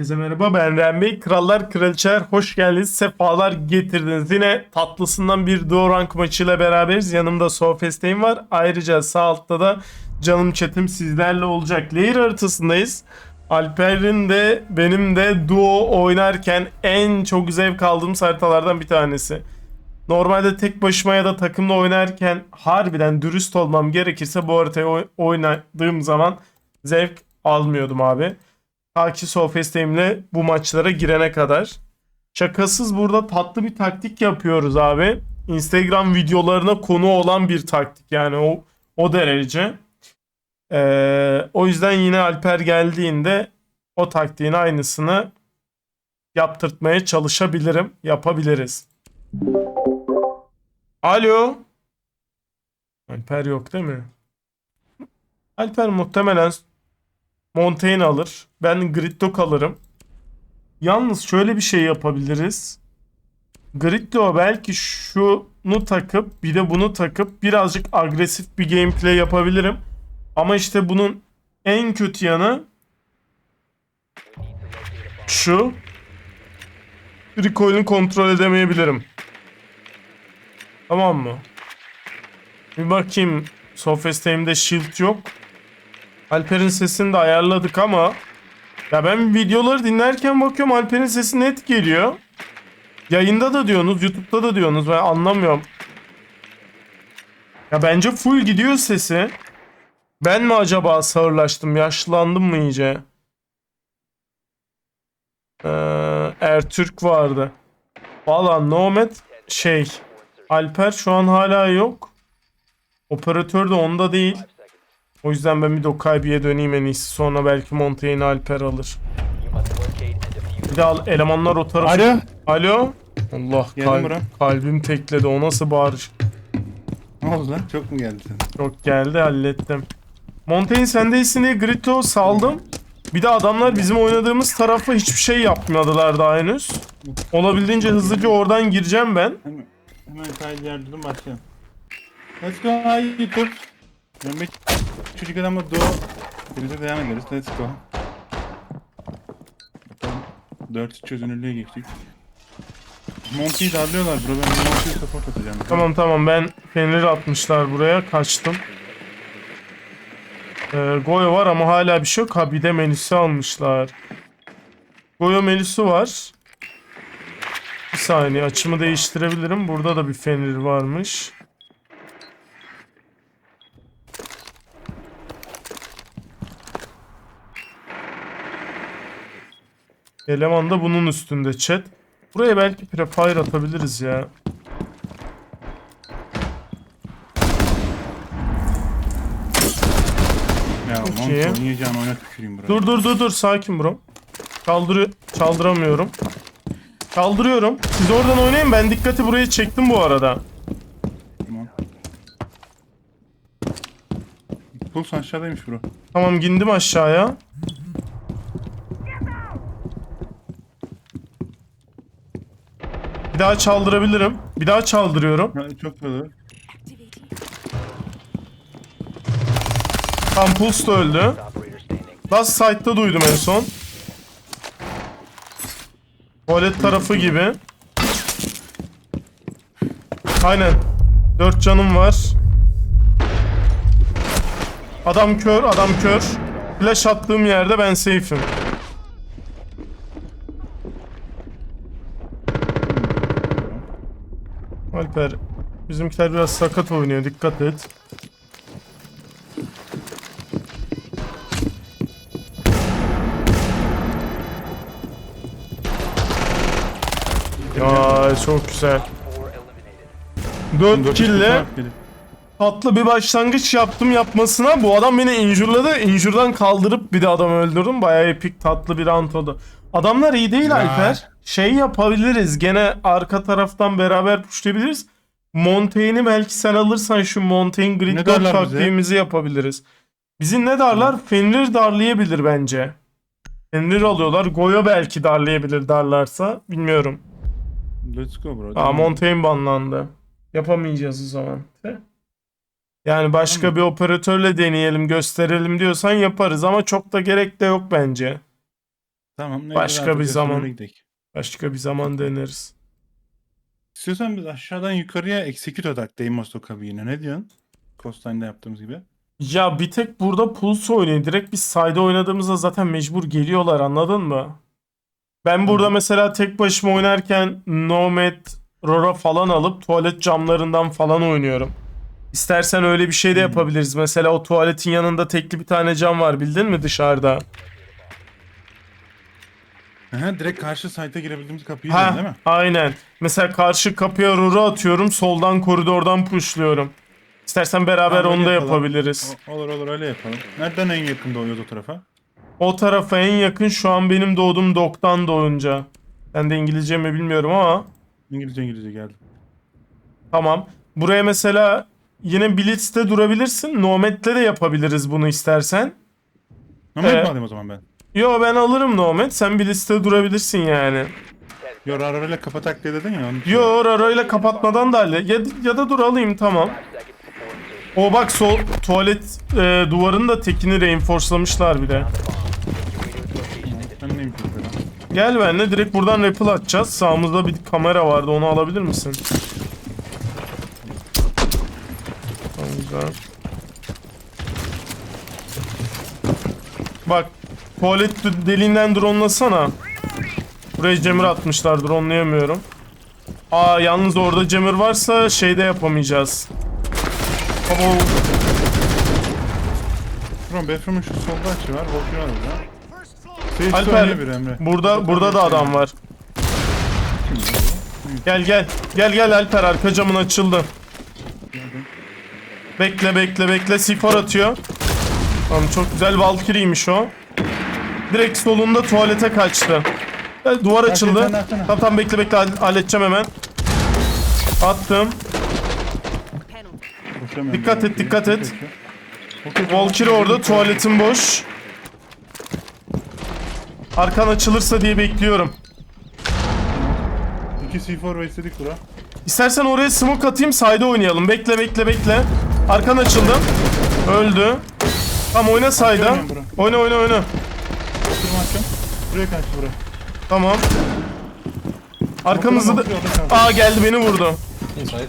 Herkese merhaba ben Ren Bey. Krallar Kraliçeler hoş geldiniz. Sefalar getirdiniz. Yine tatlısından bir Duo Rank maçıyla beraberiz. Yanımda Sofestein var. Ayrıca sağ altta da canım chatim sizlerle olacak. Layer haritasındayız. Alper'in de benim de Duo oynarken en çok zevk aldığım haritalardan bir tanesi. Normalde tek başıma ya da takımla oynarken harbiden dürüst olmam gerekirse bu haritayı oy- oynadığım zaman zevk almıyordum abi. Ta ki Sofesteim'le bu maçlara girene kadar. Şakasız burada tatlı bir taktik yapıyoruz abi. Instagram videolarına konu olan bir taktik yani o o derece. Ee, o yüzden yine Alper geldiğinde o taktiğin aynısını yaptırtmaya çalışabilirim. Yapabiliriz. Alo. Alper yok değil mi? Alper muhtemelen Montaigne alır. Ben Gridlock alırım. Yalnız şöyle bir şey yapabiliriz. Gridlock belki şunu takıp bir de bunu takıp birazcık agresif bir gameplay yapabilirim. Ama işte bunun en kötü yanı şu. Recoil'ini kontrol edemeyebilirim. Tamam mı? Bir bakayım. Sofesteim'de shield yok. Alper'in sesini de ayarladık ama ya ben videoları dinlerken bakıyorum Alper'in sesi net geliyor. Yayında da diyorsunuz, YouTube'da da diyorsunuz. Ben anlamıyorum. Ya bence full gidiyor sesi. Ben mi acaba sağırlaştım, yaşlandım mı iyice? Ee, Ertürk vardı. Valla Nomad şey Alper şu an hala yok. Operatör de onda değil. O yüzden ben bir Dokaibi'ye döneyim en iyisi. Sonra belki Montaigne Alper alır. Bir de al, elemanlar o tarafa. Alo. Alo. Allah Geldim kalb- bura. kalbim tekledi. O nasıl bağırış? Ne oldu lan? Çok mu geldi sen? Çok geldi hallettim. Montaigne sendeysin diye Grito saldım. Bir de adamlar bizim oynadığımız tarafa hiçbir şey yapmadılar daha henüz. Olabildiğince hızlıca oradan gireceğim ben. Hemen, hemen kaydı yardımcım başlayalım. Let's go hi YouTube. Ben çocuk adamla doğu. Birlikte devam ederiz. Let's go. Bakalım. 4 çözünürlüğe geçtik. Monty'yi darlıyorlar bro. Ben Monty'yi support atacağım. Tamam tamam ben Fenrir atmışlar buraya kaçtım. Ee, Goyo var ama hala bir şey yok. Ha bir de menüsü almışlar. Goyo menüsü var. Bir saniye açımı değiştirebilirim. Burada da bir Fenrir varmış. Eleman da bunun üstünde chat. Buraya belki prefire atabiliriz ya. Tüküreyim bro. Dur dur dur dur sakin bro. Kaldırı çaldıramıyorum. Kaldırıyorum. Siz oradan oynayın ben dikkati buraya çektim bu arada. Tamam. Puls aşağıdaymış bro. Tamam indim aşağıya. Daha çaldırabilirim. Bir daha çaldırıyorum. Ha, çok böyle. Tam Puls da öldü. Last Sight'ta duydum en son. Tuvalet tarafı gibi. Aynen. 4 canım var. Adam kör, adam kör. Flash attığım yerde ben safe'im. Alper, bizimkiler biraz sakat oynuyor. Dikkat et. Ya çok güzel. 4 Dört kill'le fark gelip. tatlı bir başlangıç yaptım yapmasına. Bu adam beni injurladı. Injurdan kaldırıp bir de adamı öldürdüm. Bayağı epik tatlı bir round oldu. Adamlar iyi değil Ya. Alper. Şey yapabiliriz. Gene arka taraftan beraber pushlayabiliriz. Montaigne'i belki sen alırsan şu Montaigne Ne Grid darlar bize? taktiğimizi yapabiliriz. Bizi ne darlar? Fenrir darlayabilir bence. Fenrir alıyorlar. Goyo belki darlayabilir darlarsa. Bilmiyorum. Let's go bro. Aa. Montaigne banlandı. Yapamayacağız o zaman. Yani başka Tamam. bir operatörle deneyelim gösterelim diyorsan yaparız ama çok da gerek de yok bence. Tamam. ne Başka güzel bir yapacağız, zaman. öyle gidelim. Başka bir zaman deneriz. İstiyorsan biz aşağıdan yukarıya execute atak Deimos Tokabi yine. Ne diyorsun? Costine'da yaptığımız gibi. Ya bir tek burada Pulse oynuyor. Direkt biz side'e oynadığımızda zaten mecbur geliyorlar anladın mı? Ben burada mesela tek başıma oynarken Nomad, Rora falan alıp tuvalet camlarından falan oynuyorum. İstersen öyle bir şey de Hı. yapabiliriz. Mesela o tuvaletin yanında tekli bir tane cam var bildin mi dışarıda? Aha, direkt karşı site'a girebildiğimiz kapıyı Ha, değil mi? aynen. Mesela karşı kapıya Rora atıyorum. Soldan koridordan pushluyorum. İstersen beraber Tamam, onu da yapalım. yapabiliriz. O- olur olur öyle yapalım. Nereden en yakın doğuyoruz o tarafa? O tarafa en yakın şu an benim doğduğum doktan doğunca. Ben de İngilizce mi bilmiyorum ama İngilizce İngilizce geldi. tamam. Buraya mesela yine Blitz'te durabilirsin. Nomad'le de yapabiliriz bunu istersen. Ama Ee? ee. alayım o zaman ben. Yo ben alırım Nomad. Sen Blitz'te durabilirsin yani. Yo rarayla kapatak diye dedin ya. Onun için. Yo Raro'yla kapatmadan da halle. Ya, ya da dur alayım tamam. O bak sol tuvalet e, duvarının da tekini reinforcelamışlar bir de. Ben neyim çok fena. Gel benimle direkt buradan rappel atacağız. Sağımızda bir kamera vardı onu alabilir misin? Tamam, güzel. Bak tuvalet deliğinden dronelasana. Buraya jammer atmışlar dronelayamıyorum. Aa yalnız orada jammer varsa şeyde yapamayacağız. Abo, Bro Bathroom'un şu solda açı var. Var burada. Sage Alper, bir Emre. burada burada da adam var. Gel gel. Gel gel Alper arka camın açıldı. Bekle bekle bekle. Sifor atıyor. Tamam çok güzel Valkyrie'ymiş o. Direkt solunda tuvalete kaçtı. Gel, duvar açıldı. sen atsana. Tamam tamam bekle bekle hall- halledeceğim hemen. Attım. Dikkat et, dikkat et. Valkyrie orada tuvaletin boş. Arkan açılırsa diye bekliyorum. İki C4 ve istedik bura. İstersen oraya smoke atayım side'e oynayalım. Bekle bekle bekle. Arkan açıldı. Öldü. Tamam oyna bura. Oyna oyna oyna. Buraya kaçtı bura. Tamam. Arkamızda da... Aa geldi beni vurdu. Inside.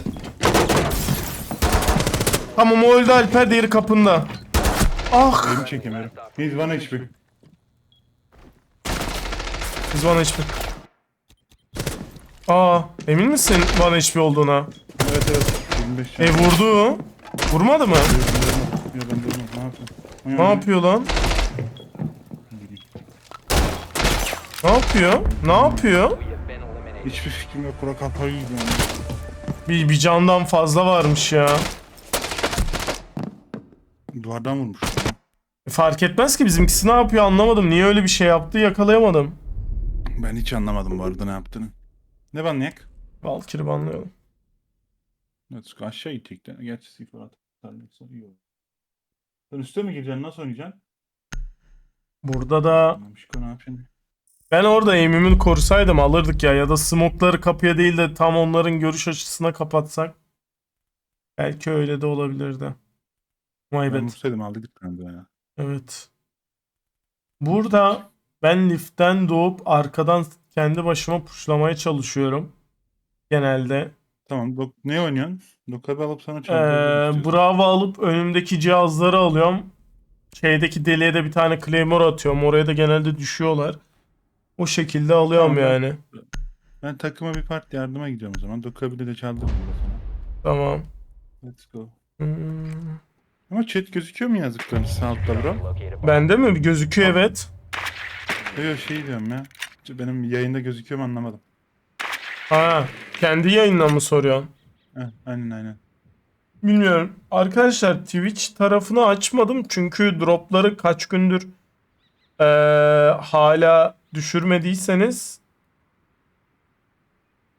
Tamam o öldü Alper diğeri kapında. Ah. Elimi çekemiyorum. He's one HP. Biz bana HP. Aa emin misin bana HP olduğuna? Evet evet. 25 can. E vurdu. Vurmadı mı? Yo, ben durmam. Ne yapayım? Ne yapıyor lan? Ne yapıyor? Ne yapıyor? Hiçbir fikrim yok. Bura kafayı yiyor. yani. Bir, bir candan fazla varmış ya. Duvardan vurmuş. E, Fark etmez ki bizimkisi ne yapıyor anlamadım. Niye öyle bir şey yaptı yakalayamadım. Ben hiç anlamadım bu arada ne yaptığını. Ne banlayak? Valkyrie banlayalım. Let's go. Aşağı gidecek de. Gerçi C4 atarlarsa iyi olur. Sen üste mi gireceksin? Nasıl oynayacaksın? Burada da Mişko ne yapacaksın? Ben orada aim'imi korusaydım alırdık ya. Ya da smoke'ları kapıya değil de tam onların görüş açısına kapatsak. Belki öyle de olabilirdi. Ben bad. vursaydım aldı gitti bence ya. Evet. Burada ben liftten doğup arkadan kendi başıma puşlamaya çalışıyorum. Genelde. Tamam. Dok ne oynuyorsun? Dokabı alıp sana Ee, çaldırabilirim. Bravo alıp önümdeki cihazları alıyorum. Şeydeki deliğe de bir tane Claymore atıyorum. Oraya da genelde düşüyorlar. O şekilde alıyorum Tamam. yani. Ben takıma bir part yardıma gidiyorum o zaman. Dokabili de çaldırırım burada sana. Tamam. Let's go. Hmm. Ama chat gözüküyor mu yazdıkların sağ altta bro? Bende mi? Gözüküyor evet. Yok şey diyorum ya. Benim yayında gözüküyor mu anlamadım. Ha, kendi yayından mı soruyorsun? Heh, aynen aynen. Bilmiyorum. Arkadaşlar Twitch tarafını açmadım çünkü dropları kaç gündür eee, hala düşürmediyseniz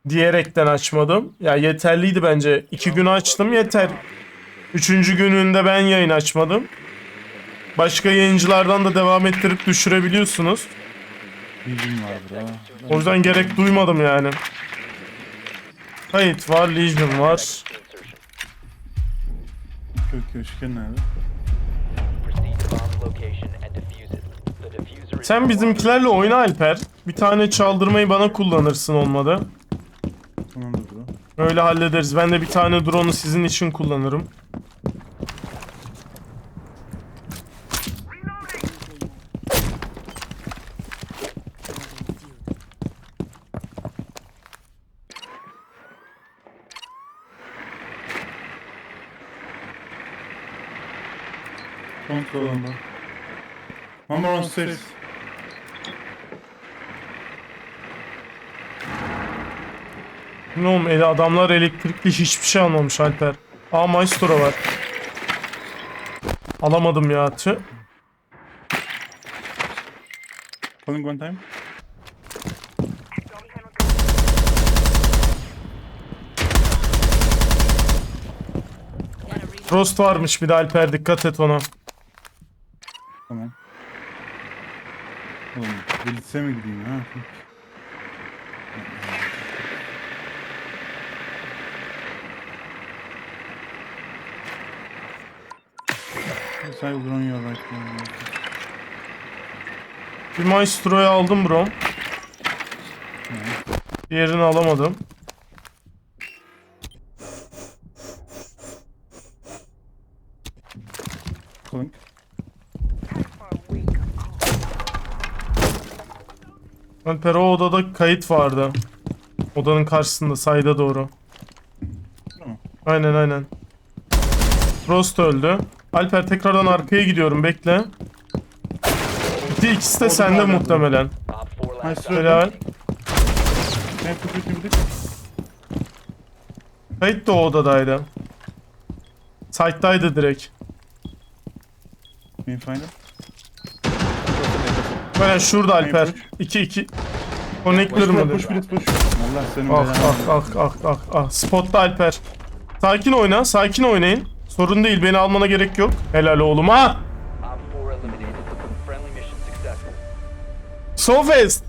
diyerekten açmadım. Ya yeterliydi bence. İki gün açtım yeter. Üçüncü gününde ben yayın açmadım. Başka yayıncılardan da devam ettirip düşürebiliyorsunuz. Bilgim var bro. O yüzden gerek duymadım yani. Kayıt var, Legion var. Kök köşken nerede? Sen bizimkilerle oyna Alper. Bir tane çaldırmayı bana kullanırsın olmadı. Tamamdır bro. Öyle hallederiz. Ben de bir tane drone'u sizin için kullanırım. Kontrol. One more on stairs. Ne oğlum eli adamlar elektrikli hiçbir şey almamış Alper. Aa Maestro var. Alamadım ya tüh. Calling one time. Frost varmış bir de Alper dikkat et ona. Tamam. Oğlum, Blitz'e mi gideyim ha? Your right now. Bir Maestro'yu aldım bro. Diğerini alamadım. Calling. Alper o odada kayıt vardı. Odanın karşısında sayda doğru. Aynen aynen. Frost öldü. Alper tekrardan arkaya gidiyorum bekle. Bitti ikisi de Oldu sende muhtemelen. Nice Helal. Ben kutu kimdik? Kayıt da o odadaydı. Site'daydı direkt. Main final. Aynen şurada Alper. push. 2 2. Push Connector bro, mı? push Blitz push. Allah senin Ah belanı. ah ah ah ah ah. Spotta Alper. Sakin oyna, sakin oynayın. Sorun değil, beni almana gerek yok. Helal oğlum ha. Op 4 eliminated. Friendly mission successful. So fast.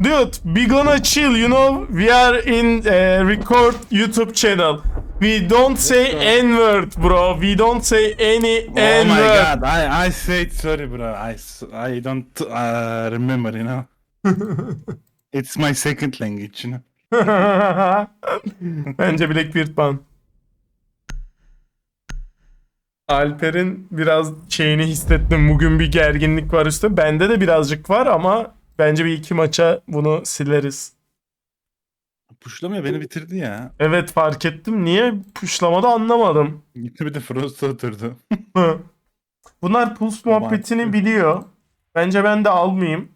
Dude, be gonna chill, you know? We are in uh, record YouTube channel. We don't say N-word, bro. We don't say any Oh my god, I I said sorry bro. I I don't uh, remember, you know. It's my second language, you know. Bence Blackbeard ban. Alper'in biraz şeyini hissettim. Bugün bir gerginlik var üstü. Bende de birazcık var ama bence bir iki maça bunu sileriz. Puşlamıyor beni bitirdi ya. Evet fark ettim. Niye puşlamadı anlamadım. Gitti bir de Frost'a oturdu. Bunlar puls muhabbetini biliyor. Bence ben de almayayım.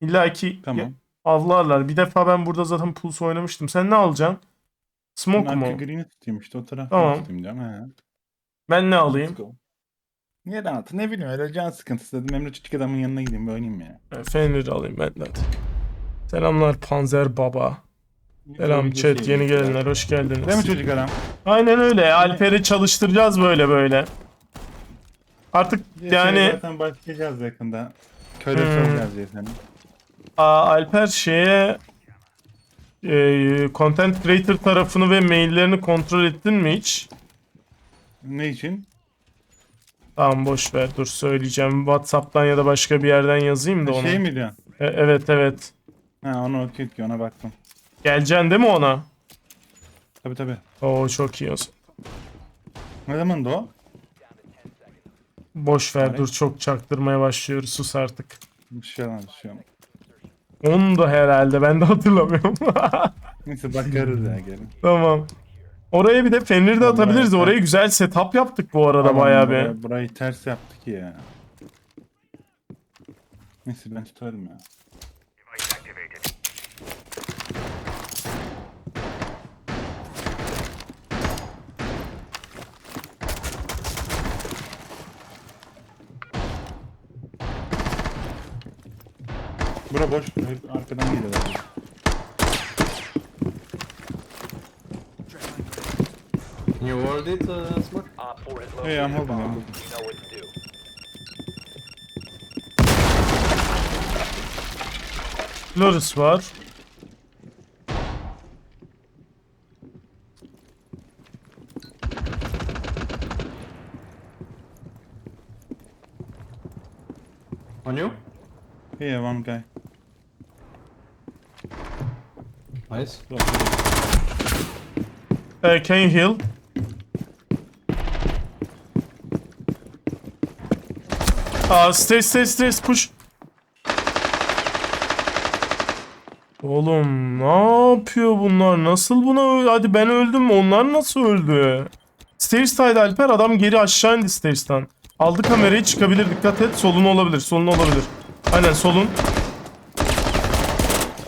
İlla ki Tamam. avlarlar. Bir defa ben burada zaten puls oynamıştım. Sen ne alacaksın? Ben Smoke arka mu? green'i tutayım işte o taraftan Tamam. tutayım diyorum. He. Ben ne alayım? Niye rahat? Ne bileyim öyle can sıkıntısı dedim. Emre Çocuk adamın yanına gideyim bir oynayayım ya. Fenrir alayım ben de. hadi. Selamlar Panzer Baba. Selam chat şey yeni gelenler hoş Değil mi geldiniz. çocuk adam? Aynen öyle. Alper'i çalıştıracağız böyle böyle. Artık şey yani Zaten başlayacağız yakında. Köle Hmm. olacağız diye seni. Aa, Alper şeye e, content creator tarafını ve maillerini kontrol ettin mi hiç? Ne için? Tamam boş ver dur söyleyeceğim. Whatsapp'tan ya da başka bir yerden yazayım da onu. Şey mi diyorsun? E, evet evet. Ha onu okey ki ona baktım. Geleceksin değil mi ona? Tabi tabi. Oo çok iyi o zaman. Ne zaman da o? Boş ver Tarih? dur çok çaktırmaya başlıyoruz sus artık. Bir şey olmaz bir şey olmaz. Onu da herhalde ben de hatırlamıyorum. Neyse bakarız ya gelin. tamam. Oraya bir de Fenrir de Vallahi atabiliriz. Oraya güzel setup yaptık bu arada Aman bayağı buraya- bir. Burayı ters yaptık ya. Neyse ben tutarım ya. Bura boş. Hep arkadan geliyorlar. You hold it, uh, Smoke? Op 4 has Hey, I'm a holding, I'm bomb. holding. You know what to do. Loris var. On you? Here, one guy. Nice. Uh, can you heal? Aa, stairs, stairs, stairs, push. Oğlum ne yapıyor bunlar? Nasıl buna Hadi ben öldüm. Onlar nasıl öldü? Stairs'taydı Alper. Adam geri aşağı indi Stairs'tan. Aldı kamerayı çıkabilir. Dikkat et. Solun olabilir. Solun olabilir. Aynen solun.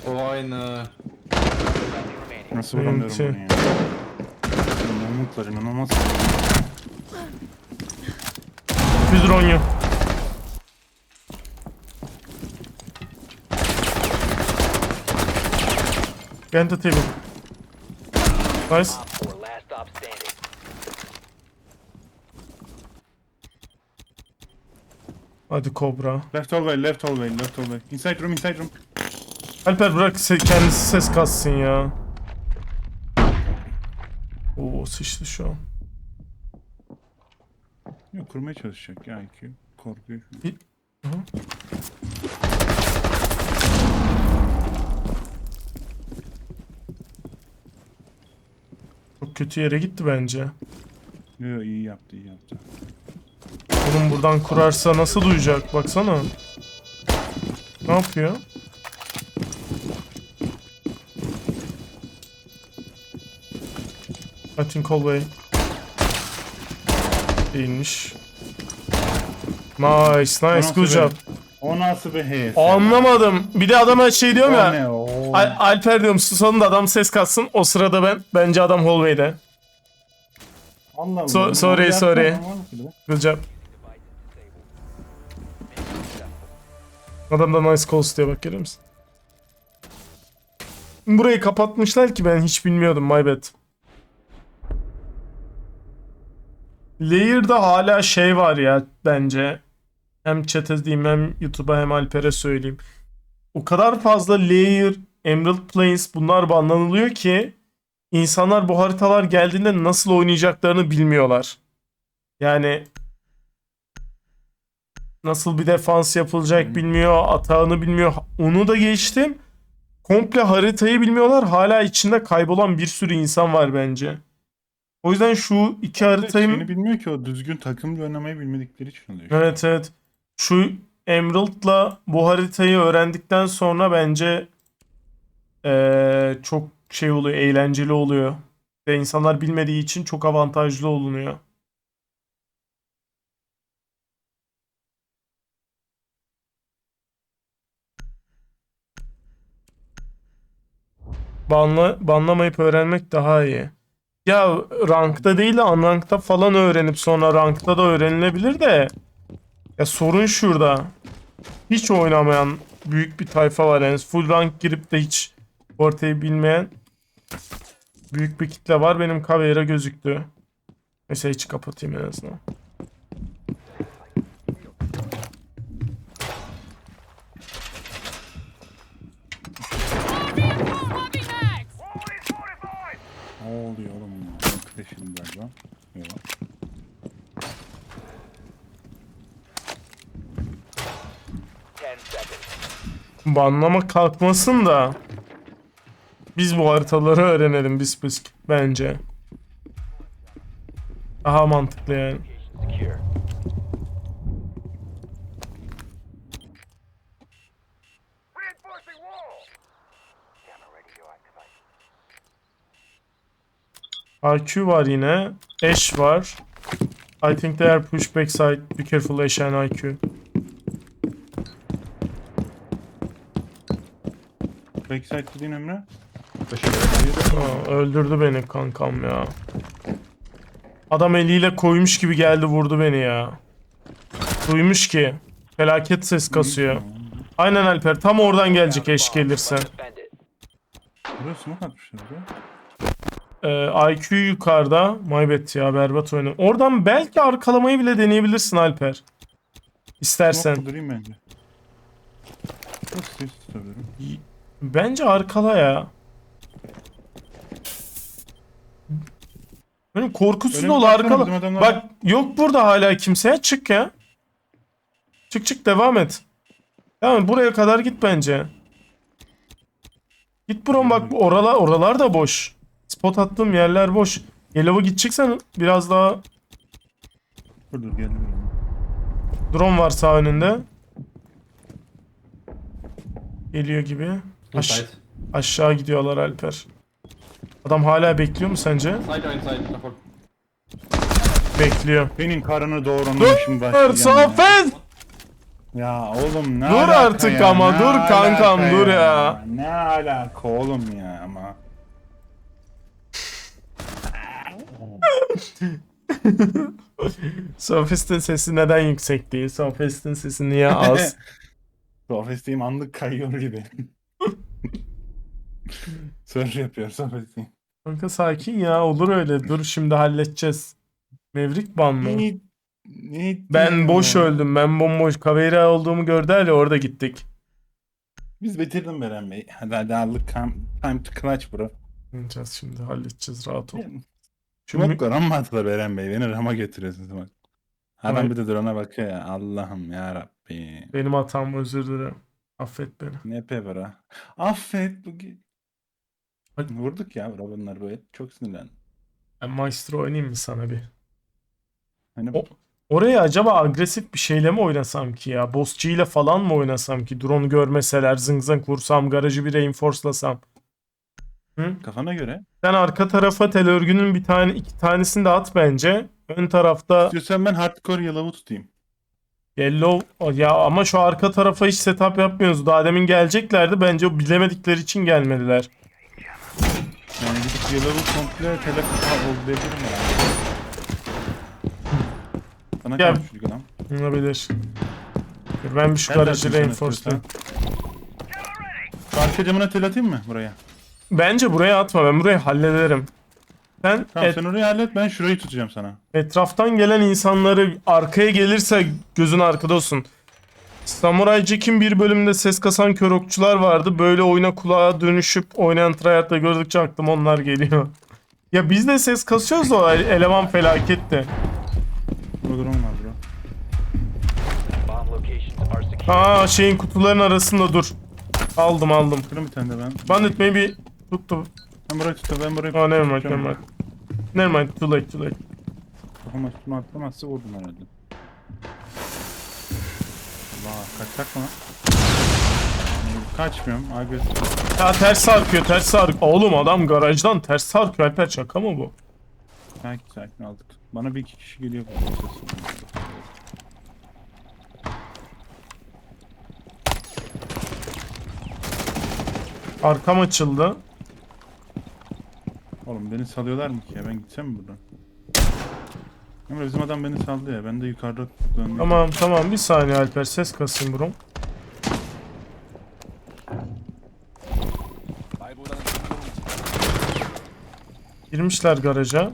O aynı. Nasıl vuramıyorum bunu ya? İnanılmazlar inanılmaz. Bir drone yok. The table. Nice. Op 4, last stop standing. Hadi Cobra. Left hallway, left hallway, left hallway. Inside room, inside room. Alper bırak se- kendisi ses kassın ya. Oo sıçtı şu an. Yok kurmaya çalışacak ya IQ. Korkuyor Hı. Kötü yere gitti bence. Yo, iyi yaptı, iyi yaptı. Oğlum buradan kurarsa nasıl duyacak baksana. Ne yapıyor? Think hallway. Değilmiş. Nice, nice, good job. O nasıl bir HS? Anlamadım. Bir de adama şey diyorum O ya. ne o? Al- Alper diyorum susalım da adam ses katsın. O sırada ben. Bence adam hallway'de. Allah Allah. So- sorry, sorry. Good job. Adam da nice calls diyor bak görüyor musun? Burayı kapatmışlar ki ben hiç bilmiyordum my bad. Layer'da hala şey var ya bence. Hem chat'e diyeyim hem YouTube'a hem Alper'e söyleyeyim. O kadar fazla Layer, Emerald Plains bunlar banlanılıyor ki insanlar bu haritalar geldiğinde nasıl oynayacaklarını bilmiyorlar. Yani nasıl bir defans yapılacak bilmiyor, atağını bilmiyor. Onu da geçtim. Komple haritayı bilmiyorlar. Hala içinde kaybolan bir sürü insan var bence. O yüzden şu iki haritayı... Şeyini bilmiyor ki o düzgün takımla oynamayı bilmedikleri için oluyor. Evet evet. Şu Emerald'la bu haritayı öğrendikten sonra bence eee, çok şey oluyor, eğlenceli oluyor. Ve insanlar bilmediği için çok avantajlı olunuyor. Banla, banlamayıp öğrenmek daha iyi. Ya rankta değil de unranked'da falan öğrenip sonra rankta da öğrenilebilir de ya sorun şurada. Hiç oynamayan büyük bir tayfa var yani full rank girip de hiç ortayı bilmeyen büyük bir kitle var. Benim kamera gözüktü. Mesela hiç kapatayım en azından. Ne oluyor oğlum? Ben crash'im galiba. Yok. Banlama kalkmasın da biz bu haritaları öğrenelim biz biz bence. Daha mantıklı yani. IQ var yine. Ash var. I think they are push backside. Be careful Ash and IQ. Backside dediğin Emre? Aa, öldürdü beni kankam ya. Adam eliyle koymuş gibi geldi vurdu beni ya. Duymuş ki. Felaket ses kasıyor. Aynen Alper tam oradan gelecek eş gelirse. Defend it. Buraya smoke atmışlar. Ee, IQ yukarıda. Maybet ya berbat oyunu. Oradan belki arkalamayı bile deneyebilirsin Alper. İstersen. Smoke durayım bence. Çok ses tutabilirim. Bence arkala ya. Benim korkusuz bizim adamlar Bak yok burada hala kimseye çık ya. Çık çık devam et. Tamam buraya kadar git bence. Git buram bak oralar oralar da boş. Spot attığım yerler boş. Yellow'a gideceksen biraz daha Dur dur geldim. drone var sağ önünde. Geliyor gibi. Aş- Inside. Aşağı gidiyorlar Alper. Adam hala bekliyor mu sence? Side or inside? Careful. Bekliyor. Senin karını doğurmuşum Dur başlayacağım. ya. Ya oğlum ne Dur alaka artık ya, ama, ne dur kankam, alaka dur ya. Ne alaka oğlum ya ama. Sofist'in sesi neden yüksek değil? Sofist'in sesi niye az? Sofistiyim anlık kayıyor gibi. Sır yapıyor Sofistiyim. Kanka sakin ya olur öyle. Dur şimdi halledeceğiz. Mevrik ban mı? Ne, ne Ben boş diyorsun? öldüm. Ben bomboş. Kavera olduğumu gördüler ya orada gittik. Biz bitirdim Beren Bey. Hadi hadi aldık time, to clutch bro. Halledeceğiz şimdi halledeceğiz rahat ol. Şu Smoke mü- var ama atla Beren Bey. Beni rama götürüyorsun smoke. Adam Ay. bir de drone'a bakıyor ya. Allah'ım ya Rabbi. benim hatam özür dilerim. Affet beni. Ne pebra. Affet bugün. Hadi. Vurduk ya bro bunlar böyle. Çok sinirlendim. Ben Maestro oynayayım mı sana bir? Hani O- Oraya acaba agresif bir şeyle mi oynasam ki ya? Bossçı ile falan mı oynasam ki? Drone görmeseler zıng zıng vursam garajı bir reinforcelasam. kafana göre. Sen arka tarafa tel örgünün bir tane iki tanesini de at bence. Ön tarafta İstiyorsan ben hardcore yellow tutayım. yellow ya ama şu arka tarafa hiç setup yapmıyoruz. Daha demin geleceklerdi. Bence o bilemedikleri için gelmediler. Yani yellow'u komple telefon olabilirim ya. Sana Ya- kalmış çocuk adam. Olabilir. Dur Ben bir şu Sen garajı dersin reinforcelayayım. Şu arka camına tel atayım mı buraya? Bence buraya atma. Ben burayı hallederim. Sen, Tamam et- sen orayı hallet ben şurayı tutacağım sana. etraftan gelen insanları arkaya gelirse gözün arkada olsun. Samurai Jack'in bir bölümünde ses kasan kör okçular vardı. Böyle oyuna kulağa dönüşüp oynayan tryhard'da gördükçe aklıma onlar geliyor. ya biz de ses kasıyoruz o eleman felaketti. Burada drone var bro. Bomb locations are secure. Aa şeyin kutuların arasında dur. Aldım aldım. Kırın bir tane de ben. Bandit maybe tuttu. Ben burayı tuttum ben burayı Oh never mind never tutacağım. mind. Never mind too late too late. Kafama üstüme atlamazsa vurdum herhalde. Allah kaçacak mı? Kaçmıyorum. Agresif. Ya ters sarkıyor ters sarkıyor. Oğlum adam garajdan ters sarkıyor Alper şaka mı bu? Sakin sakin aldık. Bana bir iki kişi geliyor. Arkam açıldı. Oğlum beni salıyorlar mı ki ya? Ben gitsem mi buradan? Ama bizim adam beni saldı ya. Ben de yukarıda döndüm. Tamam tamam bir saniye Alper ses kasın bro. Girmişler garaja.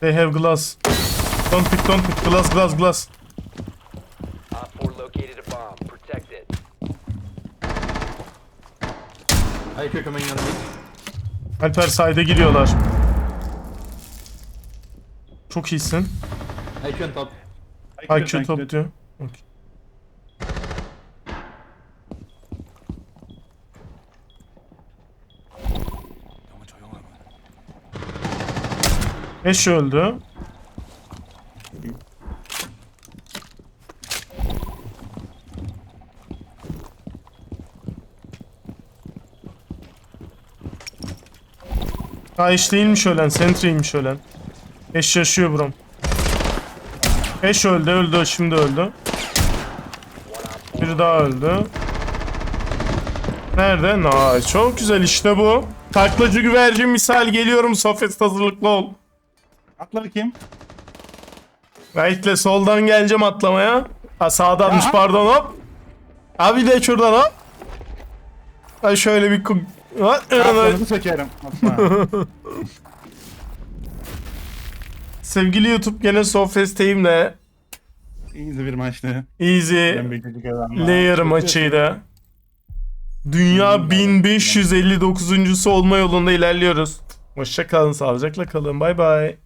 They have glass. Don't pick, don't pick. Glass, glass, glass. Op 4 located a bomb. Protect it. IQ coming on me. Alper side'e giriyorlar. Çok iyisin. IQ on top. IQ top diyor. Okey. Eş öldü. Ha eş değilmiş ölen, Sentry'ymiş ölen. Eş yaşıyor brom. Eş öldü, öldü, şimdi öldü. Biri daha öldü. Nerede? Nice. Çok güzel işte bu. Taklacı güvercin misal geliyorum Sofest hazırlıklı ol. Atla bakayım. Bekle soldan geleceğim atlamaya. Ha sağdanmış pardon hop. Abi de şuradan hop. Ha şöyle bir... Atlarını sökerim. Sevgili YouTube gene Sofest'teyim de Easy bir maçtı. Easy layer maçıydı. Dünya 1559. olma yolunda ilerliyoruz. Hoşça kalın, sağlıcakla kalın. Bay bay.